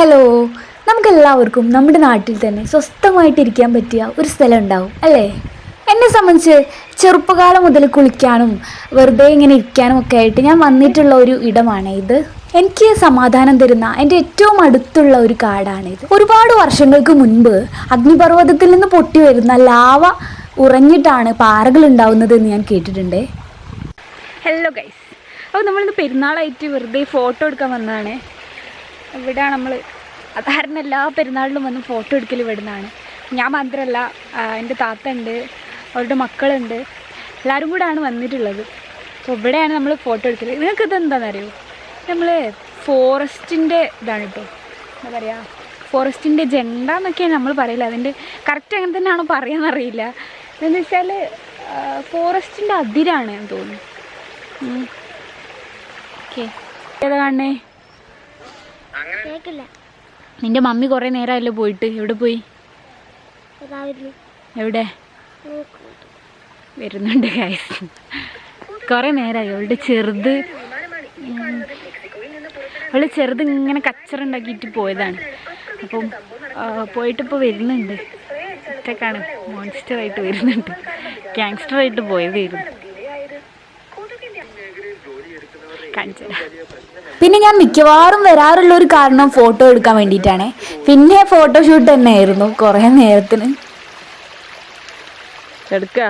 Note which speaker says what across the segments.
Speaker 1: Hello നമുക്കെല്ലാവർക്കും നമ്മുടെ നാട്ടിൽ തന്നെ സ്വസ്ഥമായിട്ടിരിക്കാൻ പറ്റിയ ഒരു സ്ഥലം ഉണ്ടാവും അല്ലേ? എന്നെ സംബന്ധിച്ച് ചെറുപ്പകാലം മുതൽ കുളിക്കാനും വെറുതെ ഇങ്ങനെ ഇരിക്കാനും ഒക്കെ ആയിട്ട് ഞാൻ വന്നിട്ടുള്ള ഒരു ഇടമാണ് ഇത്. എനിക്ക് സമാധാനം തരുന്ന എന്റെ ഏറ്റവും അടുത്തുള്ള ഒരു കാടാണിത് ഒരുപാട് വർഷങ്ങൾക്ക് മുൻപ് അഗ്നിപർവതത്തിൽ നിന്ന് പൊട്ടി വരുന്ന ലാവ ഉറഞ്ഞിട്ടാണ് പാറകൾ ഉണ്ടാവുന്നത് എന്ന് ഞാൻ കേട്ടിട്ടുണ്ട്. ഹലോ ഗൈസ് അപ്പോൾ നമ്മളിന്ന് പെരുന്നാളായിട്ട് വെറുതെ ഫോട്ടോ എടുക്കാൻ വന്നതാണ്. ഇവിടെ നമ്മൾ സാധാരണ എല്ലാ പെരുന്നാളിലും വന്ന് ഫോട്ടോ എടുക്കൽ ഇവിടുന്നാണ്. ഞാൻ മാത്രമല്ല എന്റെ താത്ത ഉണ്ട് അവരുടെ മക്കളുണ്ട്. എല്ലാവരും കൂടെയാണ് വന്നിട്ടുള്ളത്. അപ്പോൾ ഇവിടെയാണ് നമ്മൾ ഫോട്ടോ എടുക്കൽ നിങ്ങൾക്ക് ഇതെന്താണെന്ന് അറിയോ നമ്മൾ ഫോറസ്റ്റിന്റെ ഇതാണ് കേട്ടോ എന്താ പറയുക ഫോറസ്റ്റിന്റെ ജെണ്ട എന്നൊക്കെയാണ് നമ്മൾ പറയില്ല അതിന്റെ കറക്റ്റ് അങ്ങനെ തന്നെയാണോ പറയാന്നറിയില്ല. എന്താണെന്ന് വെച്ചാൽ ഫോറസ്റ്റിന്റെ അതിരാണ് തോന്നുന്നു. ഓക്കെ. ഏതാ കാണണേ
Speaker 2: കേക്കില്ല
Speaker 1: നിന്റെ മമ്മി കുറേ നേരമല്ലോ പോയിട്ട്. എവിടെ പോയി? എവിടെ? വരുന്നുണ്ട് ഗൈസ് കുറേ നേരമായി അവളുടെ ചെറുത് അവൾ ചെറുത് ഇങ്ങനെ കച്ചറുണ്ടാക്കിയിട്ട് പോയതാണ്. അപ്പം പോയിട്ടിപ്പോ പോയിട്ടിപ്പോൾ വരുന്നുണ്ട്. ഒറ്റക്കാണ്. മോൺസ്റ്റർ ആയിട്ട് വരുന്നുണ്ട്. ഗാങ്സ്റ്റർ ആയിട്ട് പോയതായിരുന്നു. കാണിച്ചു പിന്നെ ഞാൻ മിക്കവാറും വരാറുള്ള ഒരു കാരണം ഫോട്ടോ എടുക്കാൻ വേണ്ടിയിട്ടാണ്. പിന്നെ ഫോട്ടോ ഷൂട്ട് തന്നെ ആയിരുന്നു കുറേ നേരത്തിന്.
Speaker 3: എടുക്ക.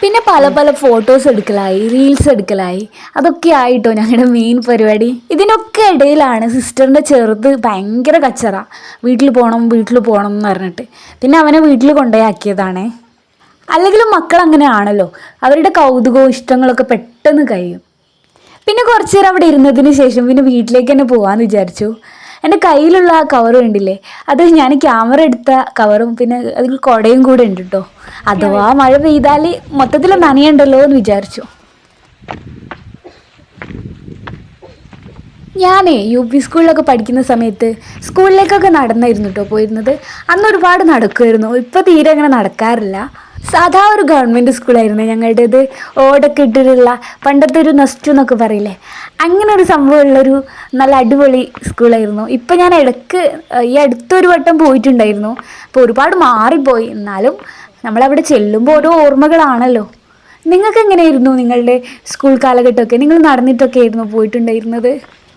Speaker 1: പിന്നെ പല പല ഫോട്ടോസ് എടുക്കലായി റീൽസ് എടുക്കലായി. അതൊക്കെ ആയിട്ടോ ഞങ്ങളുടെ മെയിൻ പരിപാടി. ഇതിനൊക്കെ ഇടയിലാണ് സിസ്റ്ററിന്റെ ചെറുത് ഭയങ്കര കച്ചറ. വീട്ടിൽ പോകണം വീട്ടിൽ പോകണം എന്ന് പറഞ്ഞിട്ട്. പിന്നെ അവനെ വീട്ടിൽ കൊണ്ടുപോയാക്കിയതാണേ അല്ലെങ്കിലും മക്കൾ അങ്ങനെയാണല്ലോ. അവരുടെ കൗതുകവും ഇഷ്ടങ്ങളൊക്കെ പെട്ടെന്ന് കഴിയും. പിന്നെ കുറച്ച് നേരം അവിടെ ഇരുന്നതിന് ശേഷം പിന്നെ വീട്ടിലേക്ക് തന്നെ പോകാമെന്ന് വിചാരിച്ചു. എന്റെ കയ്യിലുള്ള ആ കവർ കണ്ടില്ലേ അത് ഞാൻ ക്യാമറ എടുത്ത കവറും പിന്നെ അതിൽ കുടയും കൂടെ ഉണ്ട് കേട്ടോ അഥവാ മഴ പെയ്താൽ മൊത്തത്തിൽ നനയുണ്ടല്ലോ എന്ന് വിചാരിച്ചു. ഞാനേ യു പി സ്കൂളിലൊക്കെ പഠിക്കുന്ന സമയത്ത് സ്കൂളിലേക്കൊക്കെ നടന്നായിരുന്നു കേട്ടോ പോയിരുന്നത്. അന്ന് ഒരുപാട് നടക്കുമായിരുന്നു ഇപ്പോൾ തീരെ അങ്ങനെ നടക്കാറില്ല. സാധാ ഒരു ഗവൺമെന്റ് സ്കൂളായിരുന്നു ഞങ്ങളുടേത്. ഓടൊക്കെ ഇട്ടിട്ടുള്ള പണ്ടത്തെ ഒരു നസ്റ്റു എന്നൊക്കെ പറയില്ലേ? അങ്ങനെ ഒരു സംഭവമുള്ളൊരു നല്ല അടിപൊളി സ്കൂളായിരുന്നു. ഇപ്പം ഞാൻ ഇടയ്ക്ക് ഈ അടുത്തൊരു വട്ടം പോയിട്ടുണ്ടായിരുന്നു. അപ്പോൾ ഒരുപാട് മാറിപ്പോയി. എന്നാലും നമ്മളവിടെ ചെല്ലുമ്പോൾ ഓരോ ഓർമ്മകളാണല്ലോ. നിങ്ങൾക്ക് എങ്ങനെയായിരുന്നു നിങ്ങളുടെ സ്കൂൾ കാലഘട്ടമൊക്കെ? നിങ്ങൾ നടന്നിട്ടൊക്കെ ആയിരുന്നു പോയിട്ടുണ്ടായിരുന്നത്?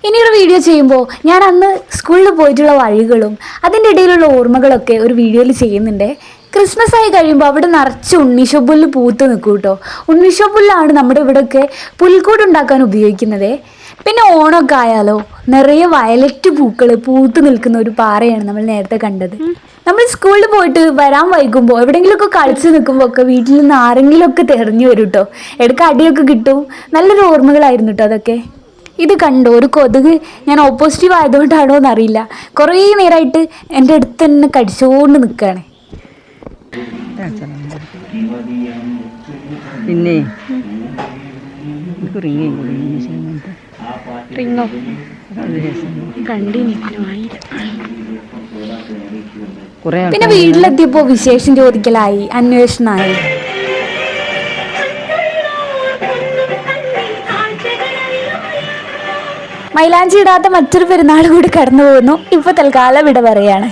Speaker 1: ഇനിയൊരു വീഡിയോ ചെയ്യുമ്പോൾ ഞാൻ അന്ന് സ്കൂളിൽ പോയിട്ടുള്ള വഴികളും അതിന്റെ ഇടയിലുള്ള ഓർമ്മകളൊക്കെ ഒരു വീഡിയോയിൽ ചെയ്യുന്നുണ്ട്. ക്രിസ്മസ് ആയി കഴിയുമ്പോൾ അവിടെ നിറച്ച് ഉണ്ണിശോപ്പുല്ല് പൂത്ത് നിൽക്കും കേട്ടോ ഉണ്ണിശോപ്പുല്ലാണ് നമ്മുടെ ഇവിടെയൊക്കെ പുൽക്കൂട് ഉണ്ടാക്കാൻ ഉപയോഗിക്കുന്നത്. പിന്നെ ഓണമൊക്കെ ആയാലോ നിറയെ വയലറ്റ് പൂക്കൾ പൂത്ത് നിൽക്കുന്ന ഒരു പാറയാണ് നമ്മൾ നേരത്തെ കണ്ടത്. നമ്മൾ സ്കൂളിൽ പോയിട്ട് വരാൻ വൈകുമ്പോൾ എവിടെയെങ്കിലുമൊക്കെ കളിച്ച് നിൽക്കുമ്പോൾ ഒക്കെ വീട്ടിൽ നിന്ന് ആരെങ്കിലുമൊക്കെ തെറിഞ്ഞു വരും കേട്ടോ ഇടയ്ക്ക് അടിയൊക്കെ കിട്ടും. നല്ലൊരു ഓർമ്മകളായിരുന്നു കേട്ടോ അതൊക്കെ. ഇത് കണ്ടോ? ഒരു കൊതുക് ഞാൻ ഓപ്പോസിറ്റീവ് ആയതുകൊണ്ടാണോ എന്നറിയില്ല കുറേ നേരമായിട്ട് എന്റെ അടുത്ത് തന്നെ കടിച്ചുകൊണ്ട് നിൽക്കുകയാണ്
Speaker 3: പിന്നെ?
Speaker 1: റിങ്ങോ പിന്നെ വീട്ടിലെത്തിയപ്പോൾ വിശേഷം ചോദിക്കലായി അന്വേഷണമായി മൈലാഞ്ചി ഇടാത്ത മറ്റൊരു പെരുന്നാൾ കൂടി കടന്നു പോകുന്നു ഇപ്പൊ തൽക്കാലം ഇട പറയാണ്